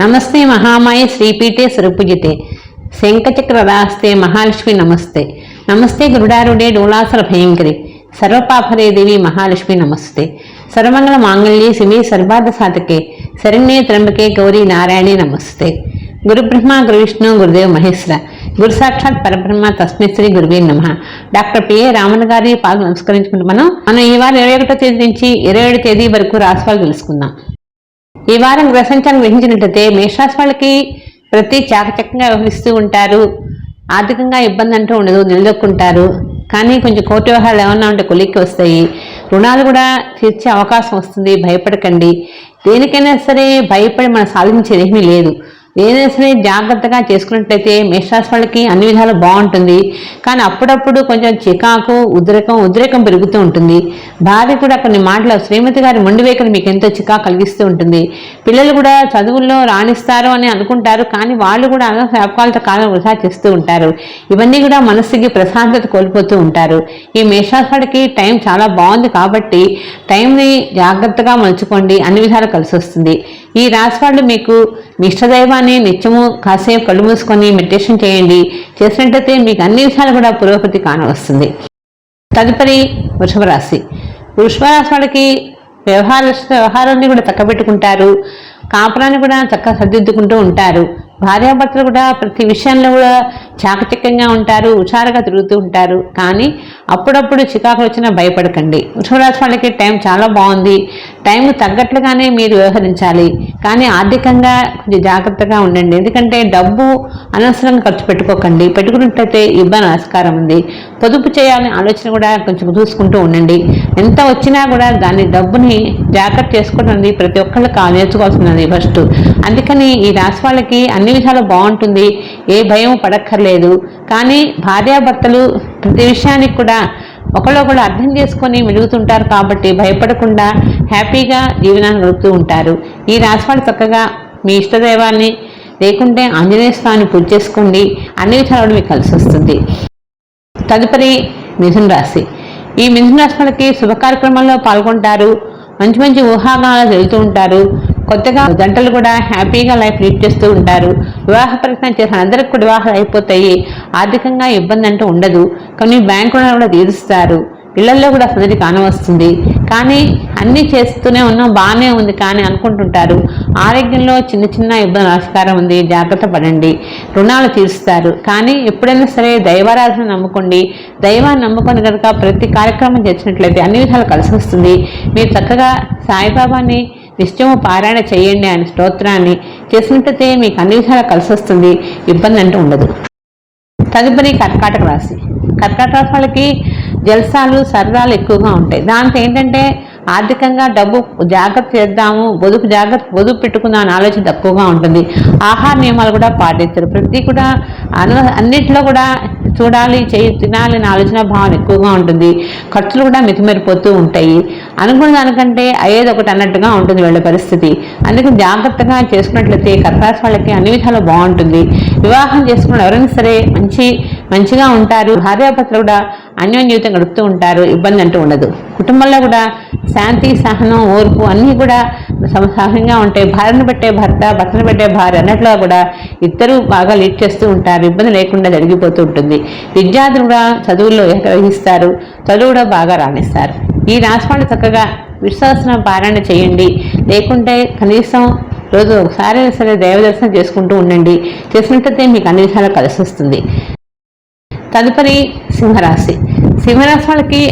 నమస్తే మహామాయ శ్రీపీఠే స్వరూపుజితే. శంఖచక్రదాస్తే మహాలక్ష్మి నమస్తే. నమస్తే గురుడారుడే డోలాసర భయంకరి. సర్వపాపరే దేవి మహాలక్ష్మి నమస్తే. సర్వమంగళ మాంగళ్యే శివే సర్వార్థ సాధకే శరణ్యే త్రంబకే గౌరీ నారాయణి నమస్తే. గురుబ్రహ్మ గురువిష్ణు గురుదేవ్ మహేశ్వర. గురు సాక్షాత్ పరబ్రహ్మ తస్మై శ్రీ గురువే నమ. డాక్టర్ పిఏ రామన్ గారి పాలు నమస్కరించుకుంటూ మనం మనం ఈ వారం ఇరవై ఒకటో తేదీ నుంచి ఇరవై ఏడు తేదీ వరకు రాశిఫలాలు తెలుసుకుందాం. ఈ వారం గ్రహించాలని గ్రహించినట్లయితే మేషరాశి వాళ్ళకి ప్రతి చాకచక్యంగా వ్యవహరిస్తూ ఉంటారు. ఆర్థికంగా ఇబ్బంది అంటూ ఉండదు నిలదొక్కుంటారు. కానీ కొంచెం కోర్టు వ్యవహారాలు ఏమన్నా ఉంటే కొలిక్కి వస్తాయి. రుణాలు కూడా తీర్చే అవకాశం వస్తుంది. భయపడకండి. దేనికైనా సరే భయపడి మనం సాధించేది ఏమీ లేదు. ఏదైనా సరే జాగ్రత్తగా చేసుకున్నట్లయితే మేషరాశి వాళ్ళకి అన్ని విధాలు బాగుంటుంది. కానీ అప్పుడప్పుడు కొంచెం చికాకు ఉద్రేకం ఉద్రేకం పెరుగుతూ ఉంటుంది. భార్య కూడా కొన్ని మాటలు శ్రీమతి గారి మొండివేకలు మీకు ఎంతో చికాకు కలిగిస్తూ ఉంటుంది. పిల్లలు కూడా చదువుల్లో రాణిస్తారు అని అనుకుంటారు. కానీ వాళ్ళు కూడా అనవసర కాలం వృధా చేస్తూ ఉంటారు. ఇవన్నీ కూడా మనస్సుకి ప్రశాంతత కోల్పోతూ ఉంటారు. ఈ మేషరాశి వాళ్ళకి టైం చాలా బాగుంది కాబట్టి టైంని జాగ్రత్తగా మలుచుకోండి. అన్ని విధాలు కలిసి వస్తుంది. ఈ రాశివాళ్ళు మీకు మీ ఇష్టదైవాన్ని నిత్యము కాసేపు కళ్ళు మూసుకొని మెడిటేషన్ చేయండి. చేసినట్టయితే మీకు అన్ని విషయాలు కూడా పురోగతి కానవస్తుంది. తదుపరి వృషభ రాశి. వృషభ రాశి వాళ్ళకి వ్యవహార వ్యవహారాన్ని కూడా చక్కబెట్టుకుంటారు. కాపురాన్ని కూడా చక్కగా సర్దిద్దుకుంటూ ఉంటారు. భార్యాభర్తలు కూడా ప్రతి విషయంలో కూడా చాకచక్యంగా ఉంటారు హుషారుగా తిరుగుతూ ఉంటారు. కానీ అప్పుడప్పుడు చికాకు వచ్చినా భయపడకండి. వృషభరాశి వాళ్ళకి టైం చాలా బాగుంది. టైం తగ్గట్లుగానే మీరు వ్యవహరించాలి. కానీ ఆర్థికంగా కొంచెం జాగ్రత్తగా ఉండండి. ఎందుకంటే డబ్బు అనవసరంగా ఖర్చు పెట్టుకోకండి. పెట్టుకున్నట్లయితే ఇబ్బంది ఆస్కారం ఉంది. పొదుపు చేయాలనే ఆలోచన కూడా కొంచెం చూసుకుంటూ ఉండండి. ఎంత వచ్చినా కూడా దాని డబ్బుని జాగ్రత్త చేసుకోవడం ప్రతి ఒక్కళ్ళు కా ఫస్ట్ అందుకని ఈ రాశి వాళ్ళకి అన్ని విధాలు బాగుంటుంది ఏ భయం పడక్కర్లేదు. కానీ భార్యాభర్తలు ప్రతి విషయానికి కూడా ఒకళ్ళొకళ్ళు అర్థం చేసుకొని మెలుగుతుంటారు కాబట్టి భయపడకుండా హ్యాపీగా జీవనాన్ని గడుపుతూ ఉంటారు. ఈ రాశివాళ్ళు చక్కగా మీ ఇష్టదైవాన్ని లేకుంటే ఆంజనేయ స్వామిని పూజ చేసుకోండి. అన్ని విధాలు మీకు కలిసి వస్తుంది. తదుపరి మిథున రాశి. ఈ మిథున రాశి వాళ్ళకి శుభ కార్యక్రమాల్లో పాల్గొంటారు. మంచి మంచి ఊహాగానాలు వెళ్తూ ఉంటారు. కొత్తగా జంటలు కూడా హ్యాపీగా లైఫ్ లీడ్ చేస్తూ ఉంటారు. వివాహ ప్రయత్నం చేసిన అందరికి కూడా వివాహాలు అయిపోతాయి. ఆర్థికంగా ఇబ్బంది అంటూ ఉండదు. కానీ బ్యాంకు రుణాలు కూడా తీరుస్తారు. ఇళ్ళలో కూడా సందడి కానవస్తుంది. కానీ అన్నీ చేస్తూనే ఉన్నాం బాగానే ఉంది కానీ అనుకుంటుంటారు. ఆరోగ్యంలో చిన్న చిన్న ఇబ్బంది ఆస్కారం ఉంది. జాగ్రత్త పడండి. రుణాలు తీరుస్తారు. కానీ ఎప్పుడైనా సరే దైవారాధన నమ్ముకోండి. దైవాన్ని నమ్ముకొని కనుక ప్రతి కార్యక్రమం చేసినట్లయితే అన్ని విధాలు కలిసి వస్తుంది. మీరు చక్కగా సాయిబాబాని నిత్యము పారాయణ చేయండి అనే స్తోత్రాన్ని చేసినట్టయితే మీకు అన్ని విషయాలు కలిసి వస్తుంది. ఇబ్బంది అంటూ ఉండదు. తదుపరి కర్కాటక రాశి. కర్కాటక రాశి వాళ్ళకి జల్సాలు సరదాలు ఎక్కువగా ఉంటాయి. దాంతో ఏంటంటే ఆర్థికంగా డబ్బు జాగ్రత్త చేద్దాము పొదుపు జాగ్రత్త పొదుపు పెట్టుకుందాం అనే ఆలోచన తక్కువగా ఉంటుంది. ఆహార నియమాలు కూడా పాటించరు ప్రతి కూడా అను అన్నిట్లో కూడా చూడాలి చేయి తినాలి అనే ఆలోచన భావన ఎక్కువగా ఉంటుంది. ఖర్చులు కూడా మితిమెరిపోతూ ఉంటాయి. అనుకున్న దానికంటే అయ్యేది ఒకటి అన్నట్టుగా ఉంటుంది వీళ్ళ పరిస్థితి. అందుకని జాగ్రత్తగా చేసుకున్నట్లయితే కర్కాస్ వాళ్ళకి అన్ని విధాలు బాగుంటుంది. వివాహం చేసుకున్న ఎవరైనా సరే మంచి మంచిగా ఉంటారు. భార్యాభర్తలు కూడా అన్యోన్య జీవితం గడుపుతూ ఉంటారు ఇబ్బంది అంటూ ఉండదు. కుటుంబంలో కూడా శాంతి సహనం ఓర్పు అన్నీ కూడా సమసహంగా ఉంటాయి భార్యను పెట్టే భర్త భర్తను పెట్టే భార్య అన్నట్లో కూడా ఇద్దరు బాగా లీడ్ చేస్తూ ఉంటారు. ఇబ్బంది లేకుండా జరిగిపోతూ ఉంటుంది. విద్యార్థులు కూడా చదువుల్లో ఏకవహిస్తారు చదువు కూడా బాగా రాణిస్తారు. ఈ రాశి చక్కగా విశ్వాసన పారాయణ చేయండి. లేకుంటే కనీసం రోజు ఒకసారి సరే దైవదర్శనం చేసుకుంటూ ఉండండి. చేసినట్టయితే మీకు అన్ని విషయాలు కలిసి వస్తుంది. తదుపరి సింహరాశి. సింహరాశి వాళ్ళకి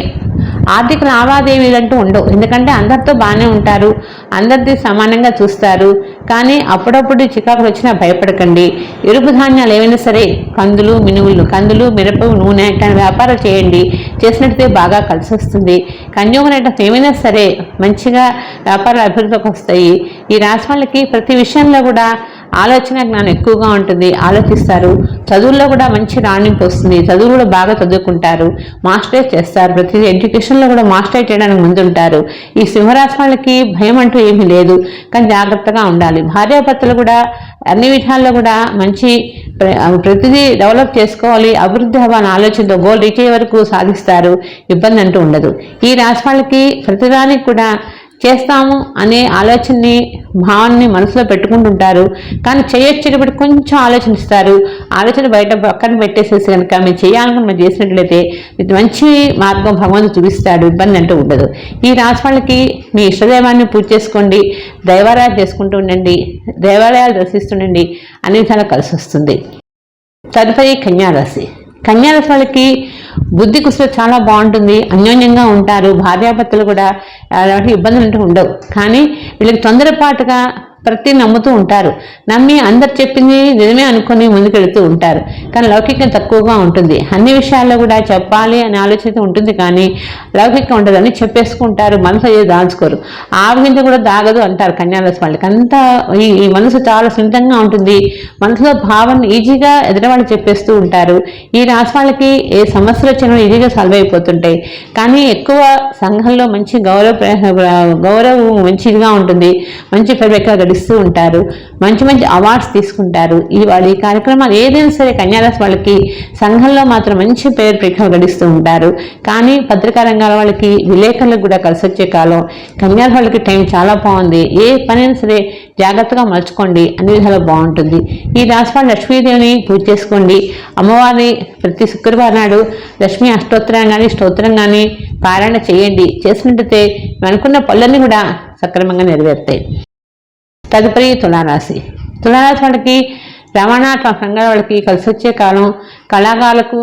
ఆర్థిక లావాదేవీలు అంటూ ఉండవు. ఎందుకంటే అందరితో బాగానే ఉంటారు. అందరిది సమానంగా చూస్తారు. కానీ అప్పుడప్పుడు చికాకులు వచ్చినా భయపడకండి. ఎరుపు ధాన్యాలు ఏమైనా సరే కందులు మినువులు కందులు మిరప నూనె ఇట్లాంటి వ్యాపారం చేయండి. చేసినట్టే బాగా కలిసి వస్తుంది. కన్యూమర్ ఐటమ్స్ ఏమైనా సరే మంచిగా వ్యాపారాలు అభివృద్ధిలోకి వస్తాయి. ఈ రాశి వాళ్ళకి ప్రతి విషయంలో కూడా ఆలోచన జ్ఞానం ఎక్కువగా ఉంటుంది. ఆలోచిస్తారు. చదువుల్లో కూడా మంచి రాణింపు వస్తుంది. చదువు కూడా బాగా చదువుకుంటారు. మాస్టరేట్ చేస్తారు. ప్రతి ఎడ్యుకేషన్లో కూడా మాస్టర్ చేయడానికి ముందుంటారు. ఈ సింహరాశి వాళ్ళకి భయం అంటూ ఏమీ లేదు. కానీ జాగ్రత్తగా ఉండాలి. భార్యాభర్తలు కూడా అన్ని విధాల్లో కూడా మంచి ప్ర- ప్రతిదీ డెవలప్ చేసుకోవాలి. అభివృద్ధి అవ్వాలని ఆలోచనతో గోల్ రీచ్ అయ్యే వరకు సాధిస్తారు. ఇబ్బంది అంటూ ఉండదు. ఈ రాశి వాళ్ళకి ప్రతిదానికి కూడా చేస్తాము అనే ఆలోచనని భావాన్ని మనసులో పెట్టుకుంటుంటారు. కానీ చేయొచ్చేటప్పుడు కొంచెం ఆలోచనిస్తారు ఆలోచన బయట పక్కన పెట్టేసేసి కనుక మీరు చేయాలనుకుని మనం చేసినట్లయితే ఇది మంచి మార్గం భగవంతుడు చూపిస్తాడు. ఇబ్బంది అంటూ ఉండదు. ఈ రాశి వాళ్ళకి మీ ఇష్టదైవాన్ని పూజ చేసుకోండి. దైవాలయాలు చేసుకుంటూ ఉండండి. దేవాలయాలు దర్శిస్తుండండి. అన్ని విధాలు కలిసి వస్తుంది. తదుపరి కన్యారాశి. కన్యారాశి వాళ్ళకి బుద్ధి కుశల చాలా బాగుంటుంది అన్యోన్యంగా ఉంటారు భార్యాభర్తలు కూడా అలాంటి ఇబ్బందులు అంటూ ఉండవు. కానీ వీళ్ళకి తొందరపాటుగా ప్రతి నమ్ముతూ ఉంటారు. నమ్మి అందరు చెప్పింది నిజమే అనుకుని ముందుకెడుతూ ఉంటారు. కానీ లౌకికం తక్కువగా ఉంటుంది. అన్ని విషయాల్లో కూడా చెప్పాలి అనే ఆలోచన ఉంటుంది కానీ లౌకికం ఉండదని చెప్పేసుకుంటారు. మనసు అయ్యే దాల్చుకోరు ఆవగింజ కూడా దాగదు అంటారు కన్యారాశి వాళ్ళకి అంతా ఈ మనసు చాలా సున్నితంగా ఉంటుంది. మనసులో భావన ఈజీగా ఎదురవాళ్ళు చెప్పేస్తూ ఉంటారు. ఈ రాశి వాళ్ళకి ఏ సమస్యలు వచ్చినా ఈజీగా సాల్వ్ అయిపోతుంటాయి. కానీ ఎక్కువ సంఘంలో మంచి గౌరవ గౌరవం మంచిగా ఉంటుంది. మంచి పరివేక గడిస్తూ ఉంటారు. మంచి మంచి అవార్డ్స్ తీసుకుంటారు. ఈ వాళ్ళ ఈ కార్యక్రమాలు ఏదైనా సరే కన్యారాశి వాళ్ళకి సంఘంలో మాత్రం మంచి పేరు ప్రేక్ష గడిస్తూ ఉంటారు. కానీ పత్రికా రంగాల వాళ్ళకి విలేకరులకు కూడా కలిసి వచ్చే కాలం కన్యారాశి వాళ్ళకి టైం చాలా బాగుంది. ఏ పనైనా సరే జాగ్రత్తగా మలుచుకోండి. అన్ని విధాలు బాగుంటుంది. ఈ రాశి వాళ్ళు లక్ష్మీదేవిని పూజ చేసుకోండి. అమ్మవారిని ప్రతి శుక్రవారం నాడు లక్ష్మీ అష్టోత్తరం కానీ స్తోత్రం కానీ పారాయణ చేయండి. చేసినట్టయితే అనుకున్న పనులన్నీ కూడా సక్రమంగా నెరవేరుతాయి. తదుపరి తులారాశి. తులారాశి వాళ్ళకి రవాణా సంఘాల వాళ్ళకి కలిసి వచ్చే కాలం కళాకారులకు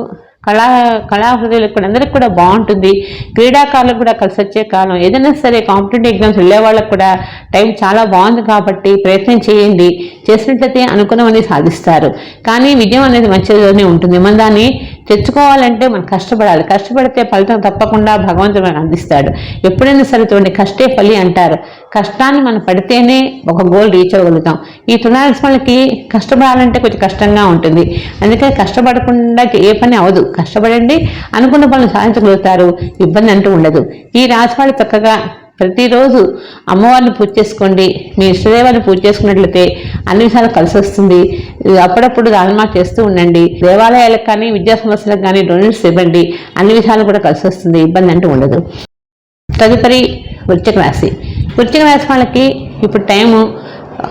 కళా కళాహృదయులకు కూడా అందరికి కూడా బాగుంటుంది. క్రీడాకారులకు కూడా కలిసి వచ్చే కాలం. ఏదైనా సరే కాంపిటేటివ్ ఎగ్జామ్స్ వెళ్ళే వాళ్ళకు కూడా టైం చాలా బాగుంది కాబట్టి ప్రయత్నం చేయండి. చేసినట్లయితే అనుకున్నవన్నీ సాధిస్తారు. కానీ విజయం అనేది మంచిగానే ఉంటుంది. మన దాన్ని తెచ్చుకోవాలంటే మనం కష్టపడాలి. కష్టపడితే ఫలితం తప్పకుండా భగవంతుడు మనకు అందిస్తాడు. ఎప్పుడైనా సరే చూడండి కష్టే ఫలి అంటారు. కష్టాన్ని మనం పడితేనే ఒక గోల్ రీచ్ అవ్వగలుగుతాం. ఈ తులారాశి కష్టపడాలంటే కొంచెం కష్టంగా ఉంటుంది. అందుకని కష్టపడకుండా ఏ పని అవదు కష్టపడండి. అనుకున్న పనులు సాధించగలుగుతారు. ఇబ్బంది అంటూ ఉండదు. ఈ రాశి వాళ్ళు చక్కగా ప్రతిరోజు అమ్మవారిని పూజ చేసుకోండి. మీ ఇష్టదేవాన్ని పూజ చేసుకున్నట్లయితే అన్ని విషయాలు కలిసి వస్తుంది అప్పుడప్పుడు దానమా చేస్తూ ఉండండి. దేవాలయాలకు కానీ విద్యా సంస్థలకు కానీ డొనేట్స్ ఇవ్వండి. అన్ని విషయాలు కూడా కలిసి వస్తుంది ఇబ్బంది అంటూ ఉండదు. తదుపరి వృత్తిక రాశి. వృత్తిక రాశి వాళ్ళకి ఇప్పుడు టైము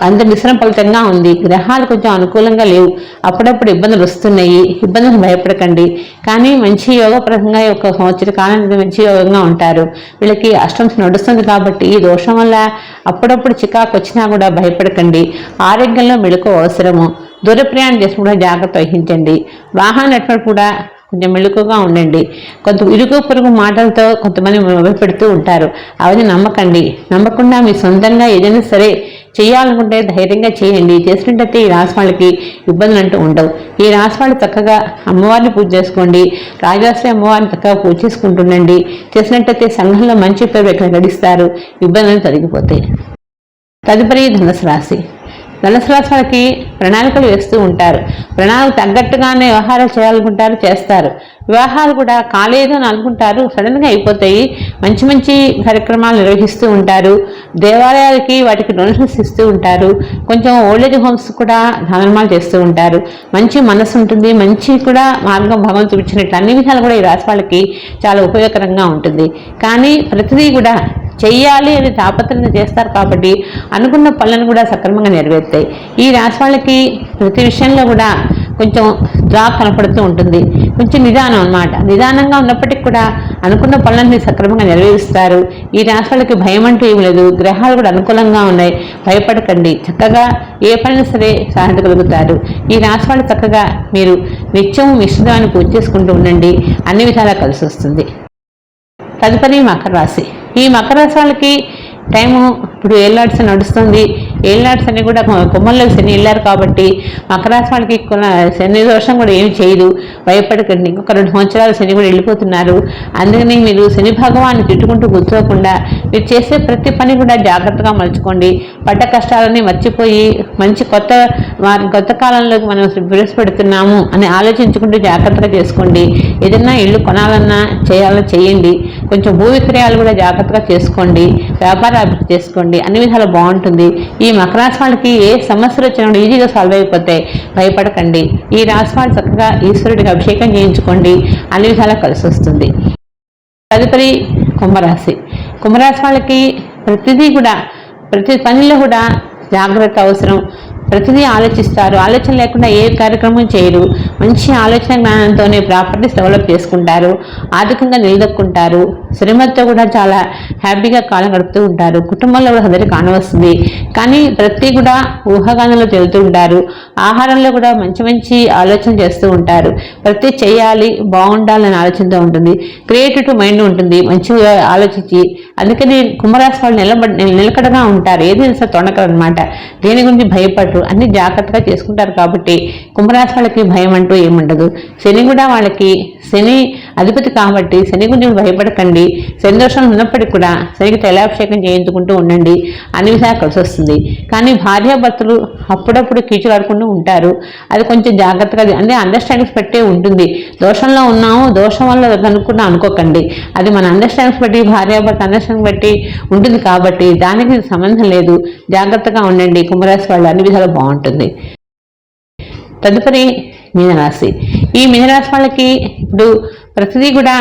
అంత మిశ్రమ ఫలితంగా ఉంది. గ్రహాలు కొంచెం అనుకూలంగా లేవు. అప్పుడప్పుడు ఇబ్బందులు వస్తున్నాయి. ఇబ్బందులు భయపడకండి. కానీ మంచి యోగపరంగా ఒక సంవత్సర కాలానికి మంచి యోగంగా ఉంటారు. వీళ్ళకి అష్టంస్ నడుస్తుంది కాబట్టి ఈ దోషం వల్ల అప్పుడప్పుడు చికాకు వచ్చినా కూడా భయపడకండి. ఆరోగ్యంలో మెళుకు అవసరము. దూర ప్రయాణం చేసి కూడా జాగ్రత్త వహించండి. వాహన నెట్వర్క్ కూడా కొంచెం మెళుకుగా ఉండండి. కొంత ఇరుగు పొరుగు మాటలతో కొంతమంది మొదలుపెడుతూ ఉంటారు. అవన్నీ నమ్మకండి. నమ్మకుండా మీ సొంతంగా ఏదైనా సరే చేయాలనుకుంటే ధైర్యంగా చేయండి. చేసినట్టయితే ఈ రాశి వాళ్ళకి ఇబ్బందులు అంటూ ఉండవు. ఈ రాశి వాళ్ళు చక్కగా అమ్మవారిని పూజ చేసుకోండి. రాజాశ్రీ అమ్మవారిని చక్కగా పూజ చేసుకుంటుండండి చేసినట్టయితే సంఘంలో మంచి పేరు ఎక్కడ గడిస్తారు? ఇబ్బందులు తొలగిపోతాయి. తదుపరి ధనుసు రాశి. ధనుసు రాశి వారికి ప్రణాళికలు వేస్తూ ఉంటారు. ప్రణాళిక తగ్గట్టుగానే వ్యవహారాలు చేయాలనుకుంటారు చేస్తారు. వివాహాలు కూడా కాలేదు అని అనుకుంటారు సడన్గా అయిపోతాయి. మంచి మంచి కార్యక్రమాలు నిర్వహిస్తూ ఉంటారు. దేవాలయాలకి వాటికి డొనేషన్స్ ఇస్తూ ఉంటారు. కొంచెం ఓల్డేజ్ హోమ్స్ కూడా ధనమాలు చేస్తూ ఉంటారు. మంచి మనసు ఉంటుంది మంచి కూడా మార్గం భగవంతుడు చూపించినట్లు అన్ని విధాలు కూడా ఈ రాశి వాళ్ళకి చాలా ఉపయోగకరంగా ఉంటుంది. కానీ ప్రతిదీ కూడా చెయ్యాలి అని తాపత్రయం చేస్తారు కాబట్టి అనుకున్న పనులను కూడా సక్రమంగా నెరవేరుతాయి. ఈ రాశి వాళ్ళకి ప్రతి విషయంలో కూడా కొంచెం డ్రాప్ కనపడుతూ ఉంటుంది. కొంచెం నిదానం అన్నమాట. నిదానంగా ఉన్నప్పటికీ కూడా అనుకున్న పనులన్నీ సక్రమంగా నెరవేరుస్తారు. ఈ రాశి వాళ్ళకి భయం అంటూ ఏమి లేదు. గ్రహాలు కూడా అనుకూలంగా ఉన్నాయి. భయపడకండి. చక్కగా ఏ పనిని సరే సాధించగలుగుతారు ఈ రాశి వాళ్ళు చక్కగా మీరు నిత్యం మిశ్రమాన్ని పూజ చేసుకుంటూ ఉండండి. అన్ని విధాలా కలిసి వస్తుంది. తదుపరి మకర రాశి. ఈ మకర రాశి వాళ్ళకి టైము ఇప్పుడు ఏళ్ళాడ్స్ నడుస్తుంది. ఏళ్ళాడ్స్ అని కూడా కొమ్మల్లో శని వెళ్ళారు కాబట్టి మకర రాశి వాళ్ళకి కొన- శని దోషం కూడా ఏమి చేయదు. భయపడకండి. ఇంకొక రెండు సంవత్సరాలు శని కూడా వెళ్ళిపోతున్నారు. అందుకని మీరు శని భగవాన్ని తిట్టుకుంటూ కూర్చోకుండా మీరు చేసే ప్రతి పని కూడా జాగ్రత్తగా మలుచుకోండి. పడ్డ కష్టాలని మర్చిపోయి మంచి కొత్త వారి కొత్త కాలంలోకి మనం ప్రవేశపెడుతున్నాము అని ఆలోచించుకుంటూ జాగ్రత్తగా చేసుకోండి. ఏదైనా ఇల్లు కొనాలన్నా చేయాలన్నా చేయండి. కొంచెం భూ విక్రయాలు కూడా జాగ్రత్తగా చేసుకోండి వ్యాపార అభివృద్ధి చేసుకోండి అన్ని విధాలు బాగుంటుంది. ఈ మకర రాశి వాళ్ళకి ఏ సమస్యలు వచ్చినా ఈజీగా సాల్వ్ అయిపోతాయి భయపడకండి. ఈ రాశి వాళ్ళు చక్కగా ఈశ్వరుడికి అభిషేకం చేయించుకోండి అన్ని విధాలా కలిసి వస్తుంది. తదుపరి కుంభరాశి. కుంభరాశి వాళ్ళకి ప్రతిదీ కూడా ప్రతి పనిలో కూడా జాగ్రత్త అవసరం. ప్రతిదీ ఆలోచిస్తారు. ఆలోచన లేకుండా ఏ కార్యక్రమం చేయరు. మంచి ఆలోచన జ్ఞానంతోనే ప్రాపర్టీస్ డెవలప్ చేసుకుంటారు ఆర్థికంగా నిలదొక్కుంటారు. శ్రీమతితో కూడా చాలా హ్యాపీగా కాలం గడుపుతూ ఉంటారు. కుటుంబంలో కూడా అందరికీ కానవస్తుంది కానీ ప్రతి కూడా ఊహాగానంలో తెలుతూ ఉంటారు. ఆహారంలో కూడా మంచి మంచి ఆలోచన చేస్తూ ఉంటారు. ప్రతి చేయాలి బాగుండాలని ఆలోచనతో ఉంటుంది. క్రియేటివ్ మైండ్ ఉంటుంది. మంచిగా ఆలోచించి. అందుకని కుంభరాశి వాళ్ళు నిలబడి నిలకడగా ఉంటారు. ఏది సార్ తొండకరు అనమాట దేని గురించి భయపడరు. అన్ని జాగ్రత్తగా చేసుకుంటారు కాబట్టి కుంభరాశి వాళ్ళకి భయం అంటూ ఏముండదు. శని కూడా వాళ్ళకి శని అధిపతి కాబట్టి శని గురించి భయపడకండి. శని దోషం ఉన్నప్పటికీ కూడా శనికి తైలాభిషేకం చేయించుకుంటూ ఉండండి. అన్ని విధాలు కలిసి వస్తుంది. కానీ భార్యాభర్తలు అప్పుడప్పుడు కీచులాడుకుంటూ ఉంటారు. అది కొంచెం జాగ్రత్తగా అంటే అండర్స్టాండింగ్స్ పెట్టే ఉంటుంది. దోషంలో ఉన్నాము దోషం వల్ల కనుక్కున్నా అనుకోకండి. అది మన అండర్స్టాండింగ్స్ బట్టి భార్యాభర్త అండర్స్టాండింగ్ బట్టి ఉంటుంది కాబట్టి దానికి సంబంధం లేదు. జాగ్రత్తగా ఉండండి. కుంభరాశి వాళ్ళు అన్ని విధాలు బాగుంటుంది. తదుపరి మీనరాశి. ఈ మీనరాశి వాళ్ళకి ఇప్పుడు ప్రతిదీ కూడా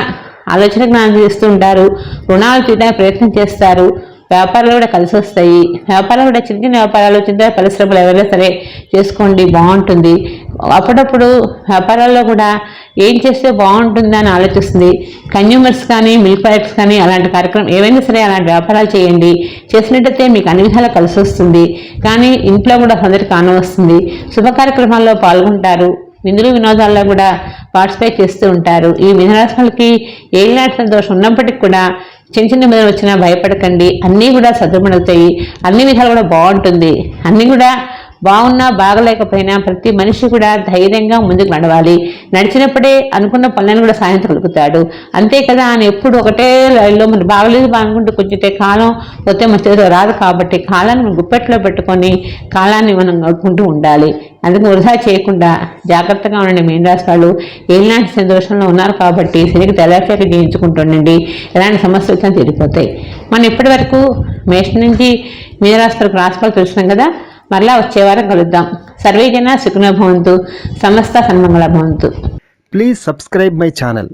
ఆలోచన జ్ఞానం చేస్తూ ఉంటారు. రుణాలు తీయడానికి ప్రయత్నం చేస్తారు. వ్యాపారాలు కూడా కలిసి వస్తాయి. వ్యాపారాలు కూడా చిన్న చిన్న వ్యాపారాలు చిన్న పరిశ్రమలు ఎవరైనా సరే చేసుకోండి బాగుంటుంది. అప్పుడప్పుడు వ్యాపారాల్లో కూడా ఏం చేస్తే బాగుంటుంది అని ఆలోచిస్తుంది. కన్జ్యూమర్స్ కానీ మిల్క్ ప్యాకెట్స్ కానీ అలాంటి కార్యక్రమం ఏవైనా సరే అలాంటి వ్యాపారాలు చేయండి. చేసినట్టయితే మీకు అన్ని విధాలు కలిసి వస్తుంది. కానీ ఇంట్లో కూడా అందరికి వస్తుంది. శుభ కార్యక్రమాల్లో పాల్గొంటారు. విందులు వినోదాల్లో కూడా పార్టిసిపేట్ చేస్తూ ఉంటారు. ఈ మినరాశి ఏలినాటి దోషం ఉన్నప్పటికీ కూడా చిన్న చిన్న మీద వచ్చినా భయపడకండి. అన్నీ కూడా సద్దుమడుతాయి అన్ని విధాలు కూడా బాగుంటుంది. అన్నీ కూడా బాగున్నా బాగలేకపోయినా ప్రతి మనిషి కూడా ధైర్యంగా ముందుకు నడవాలి. నడిచినప్పుడే అనుకున్న పనులను కూడా సాధించగలుగుతాడు అంతే కదా ఆయన ఎప్పుడు ఒకటే లైన్లో మరి బాగలేదు బాగుంటూ కొంచెం కాలం వస్తే మంచిదో రాదు కాబట్టి కాలాన్ని మనం గుప్పెట్లో పెట్టుకొని కాలాన్ని మనం నడుపుకుంటూ ఉండాలి. అందుకు వృధా చేయకుండా జాగ్రత్తగా ఉండండి. మెయిన్ రాశి వాళ్ళు ఏలాంటి సంతోషంలో ఉన్నారు కాబట్టి శనికి తెల్లచేక చేయించుకుంటుండండి ఎలాంటి సమస్యలు వచ్చినా తీరిపోతాయి. మనం ఇప్పటి వరకు మేషం నుంచి మీనరాశి వరకు రాశిఫలాలు తెలుసున్నాం కదా? మరలా వచ్చే వారం కలుద్దాం. సర్వేజన సుఖన భవంతు సమస్త సన్మంగళ భవంతు. Please subscribe my channel